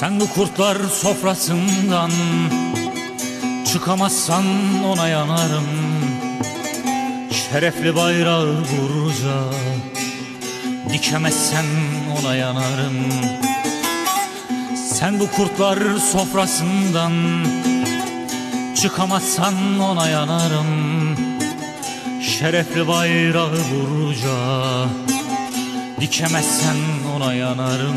Sen bu kurtlar sofrasından Çıkamazsan ona yanarım. Şerefli bayrağı vurca Dikemezsen ona yanarım. Sen bu kurtlar sofrasından Çıkamazsan ona yanarım. Şerefli bayrağı vurca Dikemezsen ona yanarım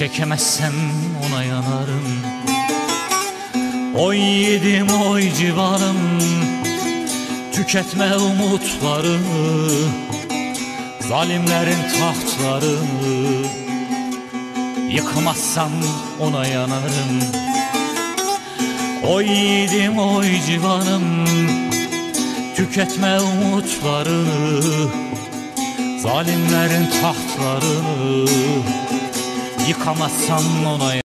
Çekemezsem ona yanarım. Oy yiğidim oy civanım Tüketme umutlarını Zalimlerin tahtlarını Yıkamazsan ona yanarım. Oy yiğidim oy civanım Tüketme umutlarını Zalimlerin tahtlarını Yıkamazsan ona